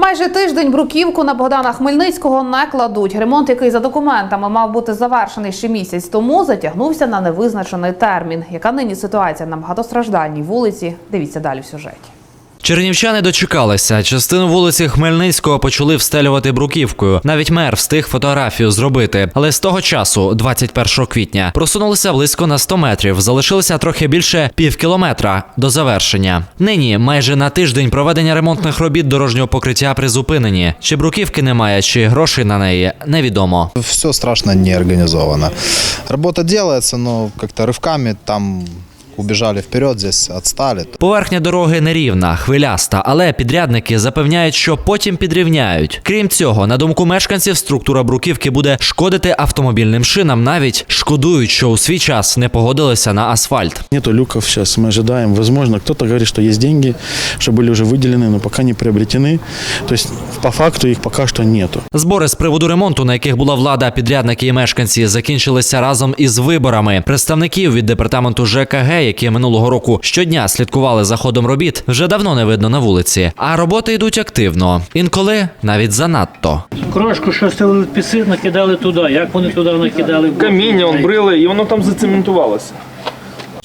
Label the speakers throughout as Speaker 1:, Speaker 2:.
Speaker 1: Майже тиждень бруківку на Богдана Хмельницького не кладуть. Ремонт, який за документами мав бути завершений ще місяць тому, затягнувся на невизначений термін. Яка нині ситуація на багатостраждальній вулиці? Дивіться далі в сюжеті.
Speaker 2: Чернівчани дочекалися. Частину вулиці Хмельницького почали встелювати бруківкою. Навіть мер встиг фотографію зробити. Але з того часу, 21 квітня, просунулися близько на 100 метрів. Залишилося трохи більше пів кілометра до завершення. Нині майже на тиждень проведення ремонтних робіт дорожнього покриття призупинені. Чи бруківки немає, чи грошей на неї невідомо.
Speaker 3: Все страшно неорганизовано. Работа делается, но как-то рывками там убежали вперед, здесь отстали.
Speaker 2: Поверхня дороги нерівна, хвиляста, але підрядники запевняють, що потім підрівняють. Крім цього, на думку мешканців, структура бруківки буде шкодити автомобільним шинам, навіть шкодують, що у свій час не погодилися на асфальт.
Speaker 4: Нету люков сейчас, мы ожидаем. Возможно, кто-то говорит, что есть деньги, что были уже выделены, но пока не приобретены. То есть по факту их пока что нету.
Speaker 2: Збори з приводу ремонту, на яких була влада, підрядники і мешканці, закінчилися разом із виборами. Представників від департаменту ЖКГ, які минулого року щодня слідкували за ходом робіт, вже давно не видно на вулиці. А роботи йдуть активно. Інколи навіть занадто.
Speaker 5: Крошку, що стелили піси, накидали туди. Як вони туди накидали?
Speaker 6: каміння, он брили, і воно там зацементувалося.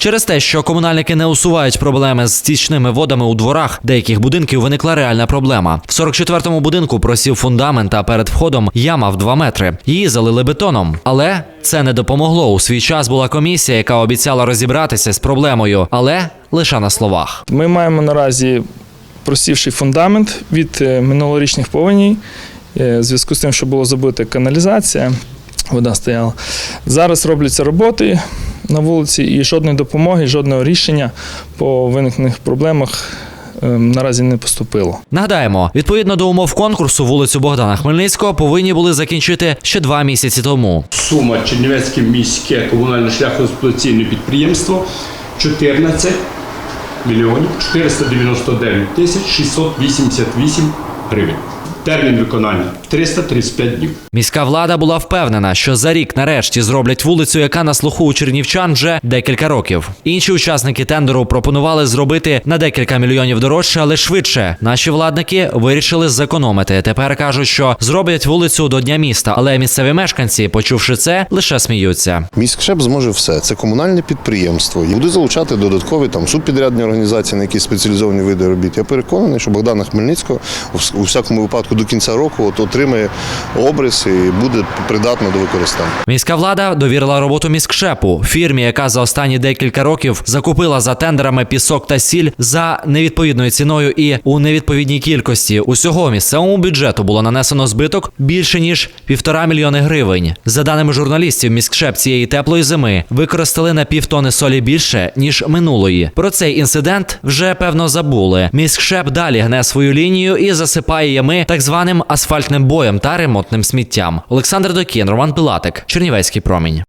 Speaker 2: Через те, що комунальники не усувають проблеми з стічними водами у дворах, деяких будинків виникла реальна проблема. В 44-му будинку просів фундамент, а перед входом яма в 2 метри. Її залили бетоном. Але це не допомогло. У свій час була комісія, яка обіцяла розібратися з проблемою, але лише на словах.
Speaker 6: Ми маємо наразі просівший фундамент від е, минулорічних повеней, е, в зв'язку з тим, що було забита каналізація, вода стояла. Зараз робляться роботи на вулиці і жодної допомоги, жодного рішення по виникнених проблемах е, наразі не поступило.
Speaker 2: Нагадаємо, відповідно до умов конкурсу, вулицю Богдана Хмельницького повинні були закінчити ще два місяці тому.
Speaker 7: Сума Чернівецьке міське комунальне шляхоексплуатаційне підприємство 14 мільйонів 499 тисяч 688 гривень. Термін виконання 335 днів.
Speaker 2: Міська влада була впевнена, що за рік нарешті зроблять вулицю, яка на слуху у чернівчан вже декілька років. Інші учасники тендеру пропонували зробити на декілька мільйонів дорожче, але швидше. Наші владники вирішили зекономити. Тепер кажуть, що зроблять вулицю до дня міста, але місцеві мешканці, почувши це, лише сміються.
Speaker 8: Міськшеп зможе все. Це комунальне підприємство. І буде залучати додаткові там субпідрядні організації на якісь спеціалізовані види робіт. Я переконаний, що Богдана Хмельницького у всякому випадку до кінця року от отримає обрис і буде придатна до використання.
Speaker 2: Міська влада довірила роботу міськшепу фірмі, яка за останні декілька років закупила за тендерами пісок та сіль за невідповідною ціною і у невідповідній кількості. Усього місцевому бюджету було нанесено збиток більше ніж півтора мільйони гривень. За даними журналістів, міськшеп цієї теплої зими використали на півтони солі більше ніж минулої. Про цей інцидент вже певно забули. Міськшеп далі гне свою лінію і засипає ями так званим асфальтним боєм та ремонтним сміттям. Олександр Докін, Роман Пилатик, Чернівецький промінь.